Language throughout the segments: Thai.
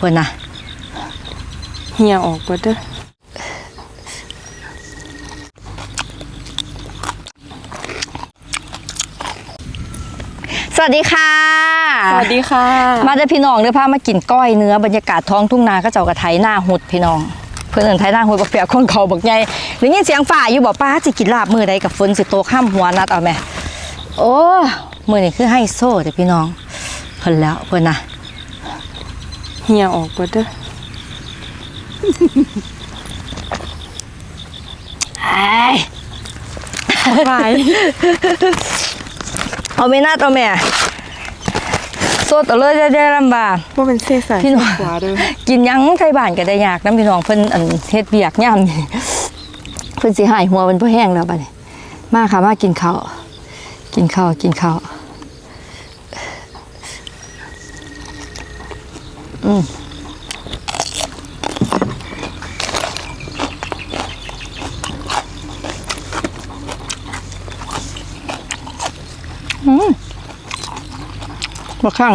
เพิ่นน่ะเหี่ยออกเบิดเด้อสวัสดีค่ะ สวัสดีค่ะ มาเด้อพี่น้องเด้อพามากินก้อยเนื้อบรรยากาศท้องทุ่งนาก็เจ้ากระไทยหน้าหุดพี่น้อง เพื่อนเอิ้นไทยหน้าหุดบักเปียกคนเขาบักใหญ่หรือยินเสียงฝ่าอยู่บอกป้าสิกินลาบมือใดกับฝนสิโตข้ามหัวนัดเอาแม่โอ้มือนี่คือให้โซ่เด้อพี่น้องเพิ่นแล้วเพิ่นน่ะเหี่ยออกเบิดเด้อไอ้ไปเอาไม่นัดเอาแม่โซ่ต่อเลยได้ลำบากว่าเป็นเส้ใส่พี่น้องขวาเด้อกินหยังไทยบ้านก็ได้ยากน้ำพี่น้องเพิ่นอันเฮ็ดเบียกย่ำนี่เพิ่นสิหายหัวเพิ่นบ่แห้งแล้วบัดนี้มาค่ะมากินข้าวกินข้าวกินข้าว อืมมบ่ข้าง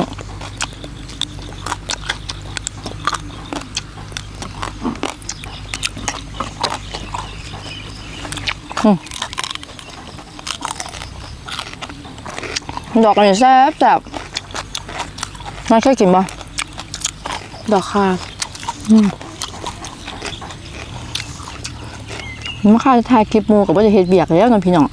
ดอกอันนี้แซ่บแซ่บมันเคยกินปะ ดอกค่ะมันค่าจะถ่ายคลิปมูกับว่าจะเฮ็ดเบียกแล้วกันพี่น้อง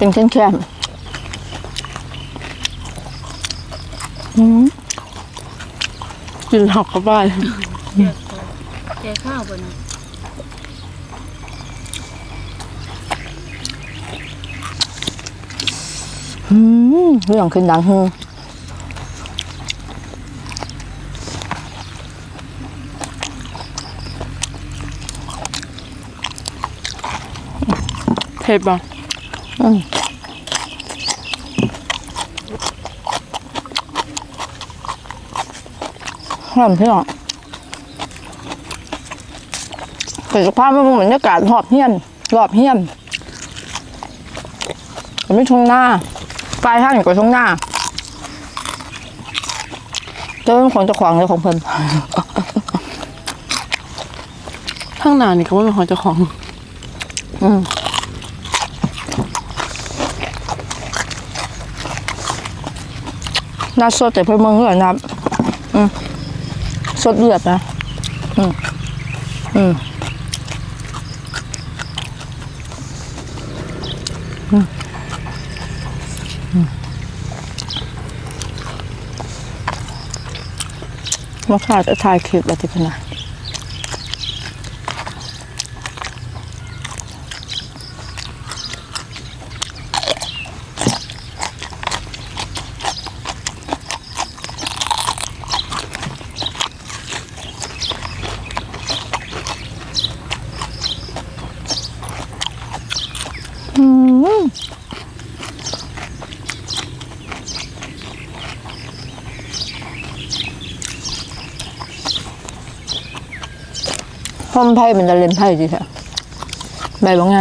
เป็นแค่นๆอืมกินหอกกลับบ้านแกข้าวบนอืมเรื่องขึ้นดังฮือเผ็ดบ่ หอมพี่น้องเกิดสภาพมันเหมือนบรรยากาศหอบเฮียนรอบเฮียนก็ไม่ชงหน้าปลายทางอยู่กับชงหน้าเจ้าเป็นของเจ้าของเลยของเพิ่นข้างหน้านี่ก็ว่าเป็นของเจ้าของ อืม น่าสดแต่เพื่อนเมืองเลือดนะอืมสดเลือดนะ อืมอืมมาขาดจะถ่ายคลิปอะไรที่พนน มนไพ่มันจะเล่นไพ่ดีแท้ใบบ้างไง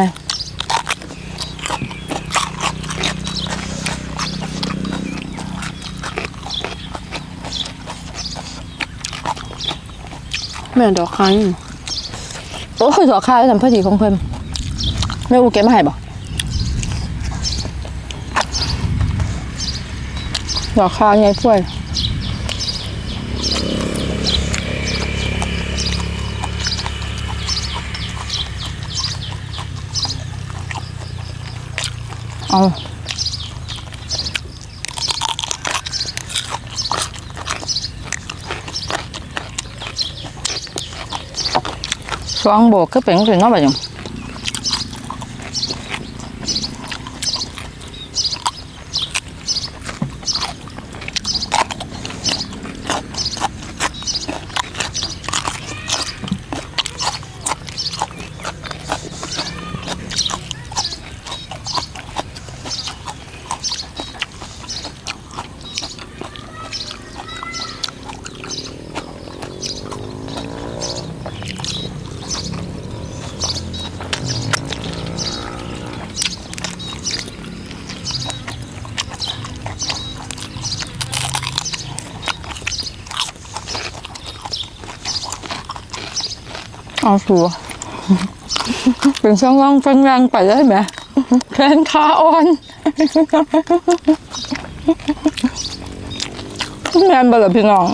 แม่ดอกค้างอยู่โอ้ยสอข้าวทำพอดีของเพิ่มแม่อูเก็บมาให้บ่ดอกข้าวไงช่วย เอาสองโบกก็เป็นคือเนอกแบบนี้ เอาสัวเป็นช่องร่องฟังแรงไปได้ไหมแขนขาอ่อนแมนบลอพี่น้อง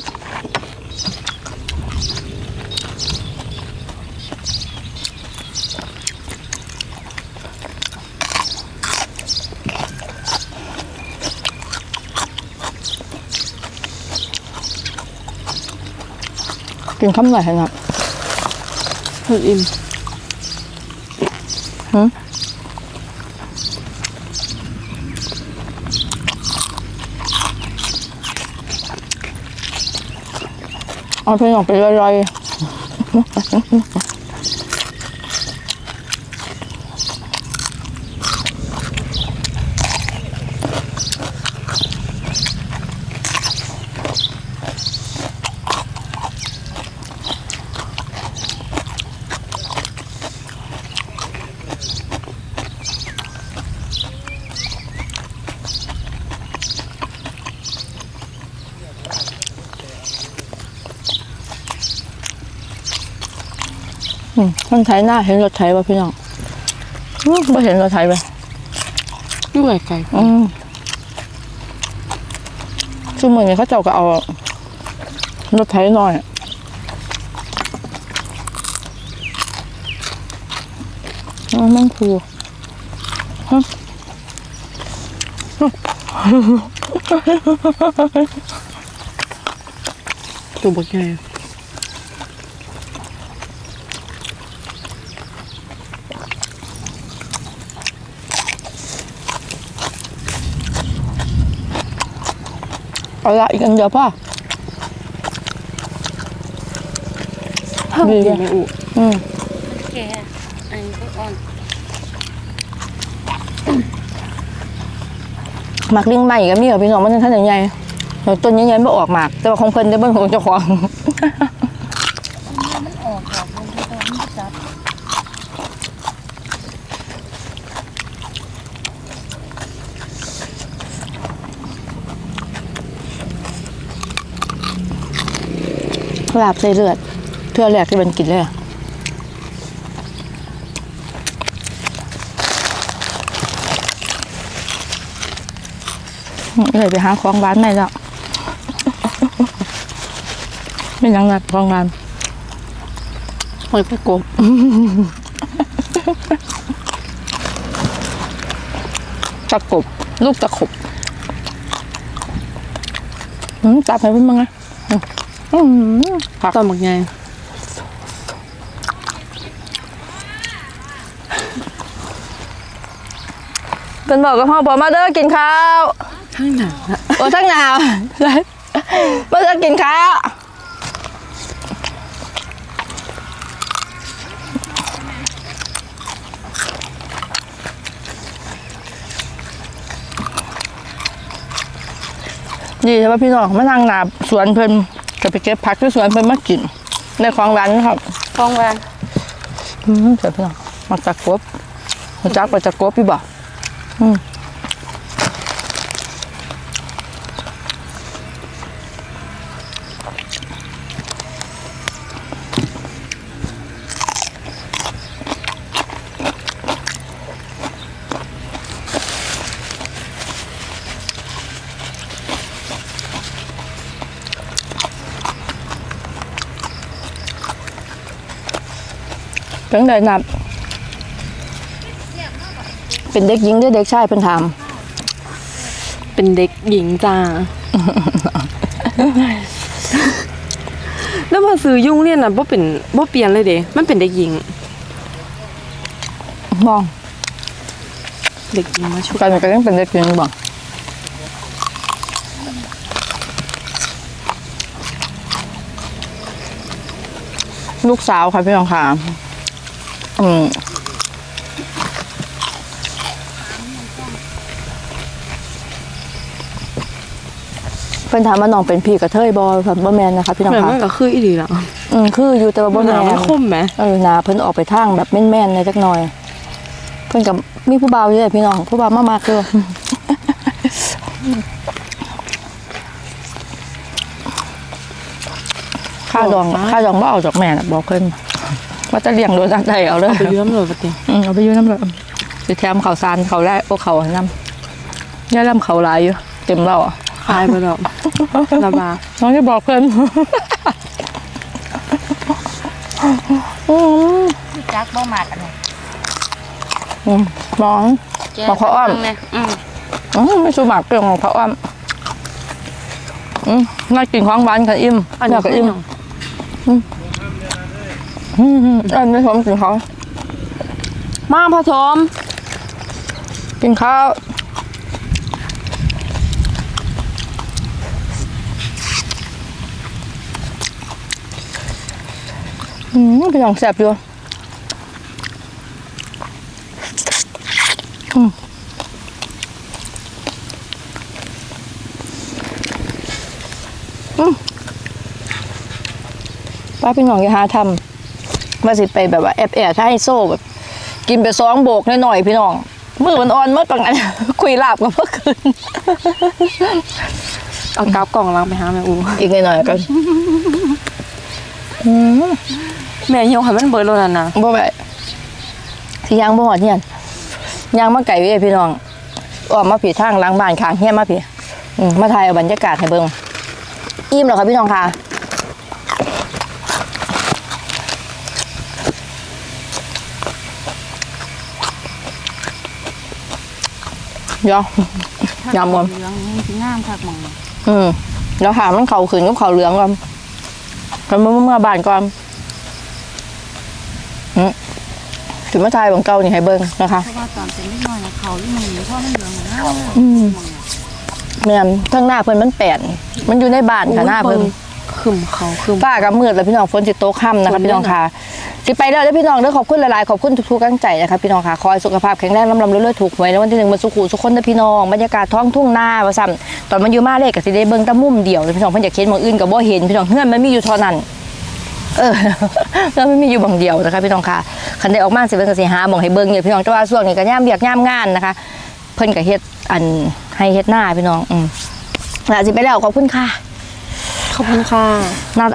กินคำไหนครับ คืออิ่มเอาพี่น้อกไปลอยๆ อืมคนไทยหน้าเห็นรถไทยป่ะพี่น้องอื้อไม่เห็นรถไทยไปด้วยไก่อืมชั่วโมงนี้เขาเจ้าก็เอารถไถหน่อยอ๋อแม่งครูตัวบักใหญ่ เอาละอีกอันเดียวพ่อดีดีไม่อุอืมแกอันนี้ก็อ่อนหมักลิงใหม่ก็มีเหรอพี่น้องมันท่านใหญ่ๆเดี๋ยวต้นใหญ่ๆไม่ออกหมาก แต่ว่าของเพิ่นได้เบิ่งของเจ้าของ มันออกจากมันก็ต้องมันจับ ลาบใส่เลือดเทื่อแรกที่มันกินเลยอะอืมเลยไปหาของร้านใหม่แล้วไม่ยังนัดของร้านหอยประกบตะกบ ลูกตะขบอืมจับให้เพิ่นบ้างนะอืม ผักตอนบักใหญ่เป็นบอกกับพ่อบอกมาเด้อกินข้าวทั้งหนาละโอ้ทั้งหนาวมาเด้อกินข้าวดีใช่ป่ะพี่น้องมานั่งหนาสวนเพิ่น จะไปเก็บผักที่สวนเพิ่นมากินในของร้านครับฟองแวนอืมเสร็จพี่น้องมาจากกบมาจากไปจากกบพี่บ่อืม เป็นไงนับ เป็นเด็กหญิงหรือเด็กชายเป็นถามเป็นเด็กหญิงจ้า แล้วมาซื้อยุ่งเรียนน่ะบ่เป็นบ่เปลี่ยนเลยเด้มันเป็นเด็กหญิง มองเด็กหญิงมาชุดกันก็ยังเป็นเด็กหญิงบ่ลูกสาวค่ะพี่น้องค่ะ อืมเพิ่นถามว่าน้องเป็นพี่กับเทยบอค่ะบ่แมนนะคะพี่น้องเหมือนค่ะมันก็คืออีหลีล่ะอืมคืออยู่แต่ว่าบ่มันแมหนาวมันนคมไหมเออหนาเพิ่นออกไปทางแบบแม่นๆในจักหน่อย เพิ่นกับมีผู้บ่าวเยอะพี่น้องผู้บ่าวมามากเด้อค่าดองค่าดองบ่เอาจากแม่น่ะบอกเพิ่น ว่าจะเลี้ยงโดนได้เอาเลยไปยืมเลยปะติอืมเอาไปอยืนน้ำเลยสิแถมเขาวสารเขาแรกโอ้เขาให้น้ำย่าลำเขาหลายอยู่ เต็มเราอะขายไปดอกระบาน้องจะบอกเพื่อนอืมคือจักบ่มากอันนี้อืมน้องบอกเขาอ้อมแม่อืมอืมไม่สูหมากเปรี้ยวของพระอ้อมอืมน่ากินของหวานกันอิ่มอันอนี้ยากก็ก็อิ่อิ่มม อืมอืมอันนี้ผมกินเขาวมาผสมกินข้าวอืมเป็นอย่างแซ่บอยู่อืมอืมป้าพี่น้องอย่าหาทำ ว่าสิไปแบบว่าแอบแอบถ้าให้โซ่แบบกินไปสองโบกหน่อยๆพี่น้องมือมันอ่อนเมื่อปังอันคุยลาบกับเมื่อคืนเอากราบกล่องล้างไปหาแม่อูอีกหน่อยๆกันอืมแม่เหี่ยวให้มันเบิดแล้วนั่นน่ะบ่ไปที่ยังบ่หอดเนี่ยยังมาไก่เว้ยพี่น้องออกมาผีทางหล้างบ้านข้างเฮียมาผีอืมมาถ่ายเอาบรรยากาศให้เบิ่งอิ่มแล้วค่ะพี่น้องค่ะ เดี๋ยวยำก่อนเหลืองนี่สิงามคักหมองอืมแล้วหามันเขาขืนกับเขาเหลืองก่อนกันเมื่อเมื่อบานก่อนอืมถึงมาทายของเก่านี่ให้เบิ้งนะคะเพราะว่าตอนเป็นนิดหน่อยน่ะเขาอยู่หมันเพราะมันเหลืองนะอืมแม่นทั้งหน้าเพิ่นมันแปลนมันอยู่ในบ้านค่ะหน้าเพิ่นขึ้นเขาขึ้นฟ้ากับมืดแล้วพี่น้องฝนสิตกค่ำนะคะพี่น้องค่ะ สิไปแล้วเด้อพี่น้องเด้อขอบคุณหลายๆขอบคุณทุกๆกำลังใจนะคะพี่น้องค่ะขอให้สุขภาพแข็งแรงลำลำเรื่อยๆถูกหวยในวันที่หนึ่งมาสุขุทุกคนเด้อพี่น้องบรรยากาศท้องทุ่งนาว่าซ้ำตอนมันอยู่มาเลขก็สิได้เบิ่งตะมุมเดียวเลยพี่น้องเพิ่นอยากเห็นหมองอื่นก็บ่เห็นพี่น้องเฮือนมันมีอยู่เท่านั้นเออแล้วไม่มีอยู่บางเดียวนะคะพี่น้องค่ะคันได้ออกมาสิเป็นกสิหาหมองให้เบิ่งอยู่พี่น้องแต่ว่าช่วงนี้ก็ย่ามเบียกย่ามงานนะคะ เพิ่นก็เฮ็ดอันให้เฮ็ดหน้าพี่น้องอืมแล้วสิไปแล้วขอบคุณค่ะ ขอบคุณค่ะน่า